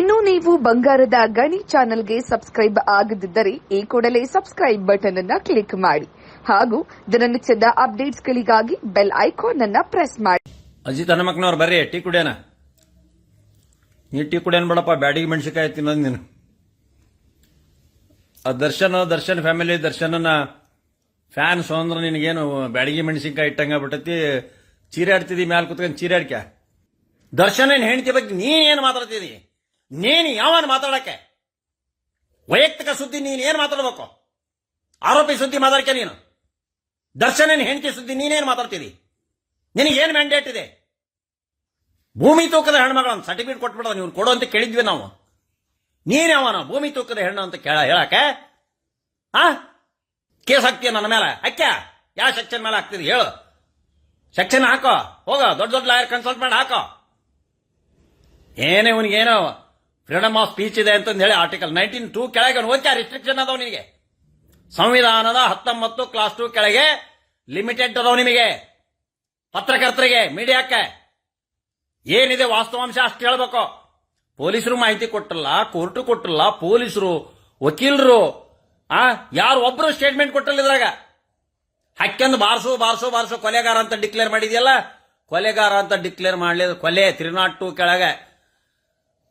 ಇನ್ನು ನೀವು ಬಂಗಾರದ ಗಣಿ ಚಾನೆಲ್ಗೆ ಸಬ್ಸ್ಕ್ರೈಬ್ ಆಗದಿದ್ದರೆ ಈ ಕೂಡಲೇ ಸಬ್ಸ್ಕ್ರೈಬ್ ಬಟನ್ ಅನ್ನ ಕ್ಲಿಕ್ ಮಾಡಿ ಹಾಗೂ ದಿನನಿತ್ಯದ ಅಪ್ಡೇಟ್ಸ್ಗಳಿಗಾಗಿ ಬೆಲ್ ಐಕಾನ್ ಅನ್ನ ಪ್ರೆಸ್ ಮಾಡಿ. ಅಜಿತ್ ಹನುಮಕ್ನವ್ರು ಬರ್ರಿ, ಟೀ ಕುಡಿಯೋಣ. ನೀ ಟೀ ಕುಡಿಯೋಣ ಬೇಡಪ್ಪ, ಬ್ಯಾಡಿಗೆ ಮೆಣಸಿಕಾಯಿ ತಿನ್ನೋದು ನೀನು. ಆ ದರ್ಶನ್ ದರ್ಶನ್ ಫ್ಯಾಮಿಲಿ ದರ್ಶನನ ಫ್ಯಾನ್ಸ್ ಅಂದ್ರೆ ನಿನಗೇನು ಬ್ಯಾಡಿಗೆ ಮೆಣಸಿನ್ಕಾಯಿ ಇಟ್ಟಂಗ ಬಿಟ್ಟತಿ ಚೀರಾಡ್ತಿದಿ ಮ್ಯಾಲ ಕುತ್ಕೊಂಡು ದರ್ಶನ ಏನ್ ಹೆಂಡತಿ ಬಗ್ಗೆ ನೀ ಏನು ನೀನು ಯಾವನ್ ಮಾತಾಡಕ್ಕೆ? ವೈಯಕ್ತಿಕ ಸುದ್ದಿ ನೀನು ಏನು ಮಾತಾಡ್ಬೇಕು? ಆರೋಪಿ ಸುದ್ದಿ ಮಾತಾಡಕ್ಕೆ ನೀನು? ದರ್ಶನ ಹೆಂಡತಿ ಸುದ್ದಿ ನೀನೇನು ಮಾತಾಡ್ತೀರಿ ನಿನಗೇನು ಮ್ಯಾಂಡೇಟ್ ಇದೆ? ಭೂಮಿ ತೂಕದ ಹೆಣ್ಮಗಳನ್ನು ಸರ್ಟಿಫಿಕೇಟ್ ಕೊಟ್ಬಿಡೋದು ನೀವು ಕೊಡು ಅಂತ ಕೇಳಿದ್ವಿ ನಾವು. ನೀನೇ ಯಾವನ? ಭೂಮಿ ತೂಕದ ಹೆಣ್ಣು ಅಂತ ಕೇಳ, ಹೇಳಕ್ಕೆ? ಆ? ಕೇಸ್ ಹಾಕ್ತೀಯ ನನ್ನ ಮೇಲೆ? ಅಕ್ಕ ಯಾವ ಸೆಕ್ಷನ್ ಮೇಲೆ ಹಾಕ್ತಿದಿ? ಹೇಳು. ಸೆಕ್ಷನ್ ಹಾಕೋ. ಹೋಗ. ದೊಡ್ಡ ದೊಡ್ಡ ಲಾಯರ್ ಕನ್ಸಲ್ಟ್ ಮಾಡಿ ಹಾಕೋ. ಏನೇ, ಇವನಿಗೇನೋ ಫ್ರೀಡಮ್ ಆಫ್ ಸ್ಪೀಚ್ ಇದೆ ಅಂತಂದು ಹೇಳಿ ಆರ್ಟಿಕಲ್ ನೈನ್ಟೀನ್ ಟೂ ಕೆಳಗೆ ಓದ್ತಾ ರಿಸ್ಟ್ರಿಕ್ಷನ್ ಅದಾವ ನಿನಗೆ ಸಂವಿಧಾನದ ಹತ್ತೊಂಬತ್ತು ಕ್ಲಾಸ್ ಟೂ ಕೆಳಗೆ ಲಿಮಿಟೆಡ್ ಅದಾವ ನಿಮಗೆ. ಪತ್ರಕರ್ತರಿಗೆ ಮೀಡಿಯಾಕ್ಕೆ ಏನಿದೆ ವಾಸ್ತವಾಂಶ ಅಷ್ಟು ಹೇಳ್ಬೇಕು ಪೊಲೀಸರು ಮಾಹಿತಿ ಕೊಟ್ಟಲ್ಲ ಕೋರ್ಟು ಕೊಟ್ಟಲ್ಲ, ಪೊಲೀಸರು, ವಕೀಲರು, ಆ, ಯಾರು ಒಬ್ರು ಸ್ಟೇಟ್ಮೆಂಟ್ ಕೊಟ್ಟಲ್ಲ ಇದ್ರಾಗ. ಹಕ್ಕಂದು ಬಾರ್ಸು ಬಾರ್ಸು ಬಾರ್ಸು, ಕೊಲೆಗಾರ ಅಂತ ಡಿಕ್ಲೇರ್ ಮಾಡಿದೆಯಲ್ಲ? ಕೊಲೆಗಾರ ಅಂತ ಡಿಕ್ಲೇರ್ ಮಾಡಲಿ ಕೊಲೆ ತ್ರೀ ನಾಟ್ ಟು ಕೆಳಗೆ.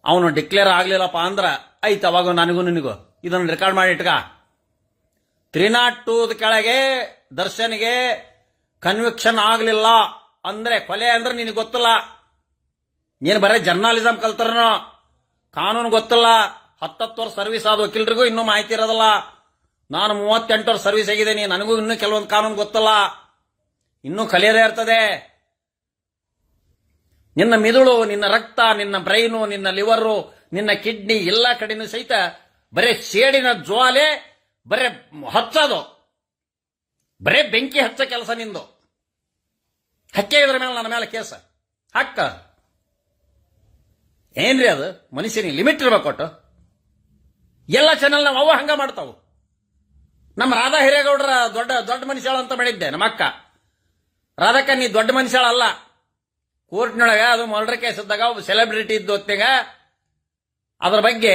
ಅವನು ಡಿಕ್ಲೇರ್ ಆಗ್ಲಿಲ್ಲಪ್ಪ ಅಂದ್ರೆ ಐತ್ ಅವಾಗ ನನಗೂ ನಿನಗೂ, ಇದನ್ನ ರೆಕಾರ್ಡ್ ಮಾಡಿ ಇಟ್ಕ. ತ್ರೀ ನಾಟ್ ಟೂದ ಕೆಳಗೆ ದರ್ಶನ್ಗೆ ಕನ್ವಿಕ್ಷನ್ ಆಗಲಿಲ್ಲ ಅಂದ್ರೆ, ಕೊಲೆ ಅಂದ್ರೆ ನಿನಗೆ ಗೊತ್ತಿಲ್ಲ. ನೀನು ಬರೀ ಜರ್ನಲಿಸಮ್ ಕಲ್ತರನು? ಕಾನೂನು ಗೊತ್ತಿಲ್ಲ. ಹತ್ತತ್ತು ವರ್ಷ ಸರ್ವಿಸ್ ಆದ ವಕೀಲರಿಗೂ ಇನ್ನೂ ಮಾಹಿತಿ ಇರೋದಲ್ಲ. ನಾನು ಮೂವತ್ತೆಂಟು ವರ್ಷ ಸರ್ವಿಸ್ ಆಗಿದ್ದೀನಿ, ನನಗೂ ಇನ್ನೂ ಕೆಲವೊಂದು ಕಾನೂನು ಗೊತ್ತಲ್ಲ. ಇನ್ನೂ ಕಲಿಯದೇ ಇರ್ತದೆ. ನಿನ್ನ ಮಿದುಳು, ನಿನ್ನ ರಕ್ತ, ನಿನ್ನ ಬ್ರೈನು ನಿನ್ನ ಲಿವರು ನಿನ್ನ ಕಿಡ್ನಿ ಎಲ್ಲ ಕಡೆನೂ ಸಹಿತ ಬರೇ ಸೇಡಿನ ಜ್ವಾಲೆ, ಬರೇ ಹಚ್ಚೋದು. ಬರೇ ಬೆಂಕಿ ಹಚ್ಚ ಕೆಲಸ ನಿಂದು. ಹಕ್ಕೆ ಇದ್ರ ಮೇಲೆ ನನ್ನ ಮೇಲೆ ಕೇಸ. ಹಕ್ಕ. ಏನ್ರಿ ಅದು? ಮನುಷ್ಯನಿಗೆ ಲಿಮಿಟ್ ಇರ್ಬೇಕು ಕೊಟ್ಟು ಎಲ್ಲ ಚಾನೆಲ್ ನಾವು ಅವ ಹಂಗ ಮಾಡ್ತಾವು. ನಮ್ಮ ರಾಧಾ ಹಿರೇಗೌಡರ ದೊಡ್ಡ ದೊಡ್ಡ ಮನುಷ್ಯಳ ಅಂತ ಮಾಡಿದ್ದೆ, ನಮ್ಮ ಅಕ್ಕ. ರಾಧಕ್ಕ, ನೀ ದೊಡ್ಡ ಮನುಷ್ಯಳ ಅಲ್ಲ ಕೋರ್ಟ್ನೊಳಗ ಅದು ಮರ್ಡರ್ ಕೇಸ್ ಇದ್ದಾಗ ಒಬ್ಬ ಸೆಲೆಬ್ರಿಟಿ ಇದ್ದು ಹೊತ್ತಿಗೆ ಅದ್ರ ಬಗ್ಗೆ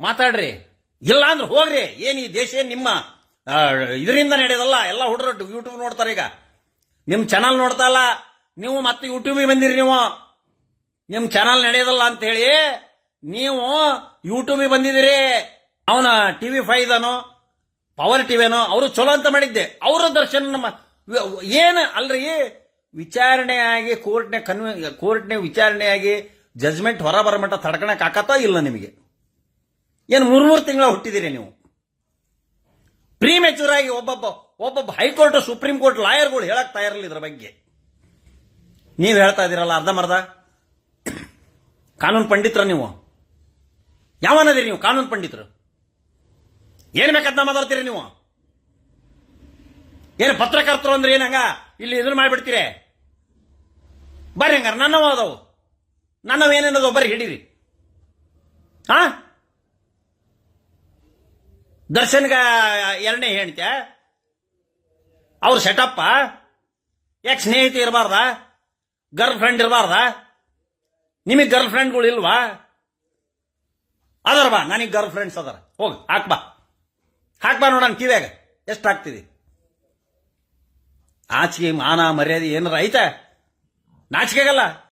ಮಾತಾಡ್ರಿ. ಇಲ್ಲ ಅಂದ್ರೆ ಹೋಗ್ರಿ. ಏನು ಈ ದೇಶ ನಿಮ್ಮ ಇದರಿಂದ ನಡೆಯೋದಲ್ಲ ಎಲ್ಲ ಹುಡುಗರು ಯೂಟ್ಯೂಬ್ ನೋಡ್ತಾರೆ ಈಗ. ನಿಮ್ಮ ಚಾನಲ್ ನೋಡ್ತಾ ಇಲ್ಲ. ನೀವು ಮತ್ತೆ ಯೂಟ್ಯೂಬಿಗೆ ಬಂದಿರಿ ನೀವು. ನಿಮ್ಮ ಚಾನಲ್ ನಡೆಯೋದಲ್ಲ ಅಂತ ಹೇಳಿ ನೀವು ಯೂಟ್ಯೂಬಿಗೆ ಬಂದಿದ್ದೀರಿ. ಅವನ ಟಿವಿ ಫೈದನೋ ಪವರ್ ಟಿವಿನೋ ಅವರು ಚಲೋ ಅಂತ ಮಾಡಿದ್ದೆ. ಅವರ ದರ್ಶನ ನಮ್ಮ, ಏನು ಅಲ್ರಿ? ವಿಚಾರಣೆಯಾಗಿ ಕೋರ್ಟ್ನ ಕನ್ವೆ, ಕೋರ್ಟ್ನ ವಿಚಾರಣೆಯಾಗಿ ಜಜ್ಮೆಂಟ್ ಹೊರ ಬರಮಟ್ಟ ತಡ್ಕೊಳಕ್ ಆಕತ್ತ ಇಲ್ಲ ನಿಮಗೆ? ಏನು ಮೂರು ಮೂರು ತಿಂಗಳ ಹುಟ್ಟಿದಿರಿ ನೀವು? ಪ್ರೀ ಮೆಚೂರ್ ಆಗಿ ಒಬ್ಬೊಬ್ಬ ಒಬ್ಬೊಬ್ಬ ಹೈಕೋರ್ಟ್, ಸುಪ್ರೀಂ ಕೋರ್ಟ್ ಲಾಯರ್ಗಳು ಹೇಳಕ್ ತಯಾರಿಲ್ಲ ಇದ್ರ ಬಗ್ಗೆ. ನೀವು ಹೇಳ್ತಾ ಇದೀರಲ್ಲ ಅರ್ಧಮರ್ಧ ಕಾನೂನು ಪಂಡಿತರ ನೀವು? ಯಾವನದಿರಿ ನೀವು ಕಾನೂನು ಪಂಡಿತರು? ಏನು ಬೇಕಂತ ಮಾತಾಡ್ತೀರಿ ನೀವು? ಏನು ಪತ್ರಕರ್ತರು ಅಂದ್ರೆ ಏನಂಗ? ಇಲ್ಲಿ ಇದನ್ನ ಮಾಡಿಬಿಡ್ತೀರಿ. ಬರ್ರಿ ಹಂಗಾರ, ನನ್ನವ ಅದಾವು ನನ್ನವ ಏನೇನದು ಬರ್ರಿ ಹಿಡೀರಿ. ಹಾ ದರ್ಶನ್ಗ ಎರಡನೇ ಹೇಳ್ತ್ಯ ಅವ್ರ ಸೆಟಪ್ಪ ಯಾಕೆ ಸ್ನೇಹಿತ ಇರಬಾರ್ದ ಗರ್ಲ್ ಫ್ರೆಂಡ್ ಇರಬಾರ್ದ, ನಿಮಗೆ ಗರ್ಲ್ ಫ್ರೆಂಡ್ಗಳು ಇಲ್ವಾ? ಅದರ ಬಾ, ನನಗೆ ಗರ್ಲ್ ಫ್ರೆಂಡ್ಸ್ ಅದರ. ಹೋಗಿ ಹಾಕ್ಬಾ ಹಾಕ್ಬಾ ನೋಡೋಣ ಕಿವ್ಯಾಗ, ಎಷ್ಟು ಹಾಕ್ತಿದಿ? ಆಚಿಗೆ ಮಾನ ಮರ್ಯಾದೆ ಏನಾರ ಐತೆ? ನಾಚಿಕೆಗಲ್ಲ.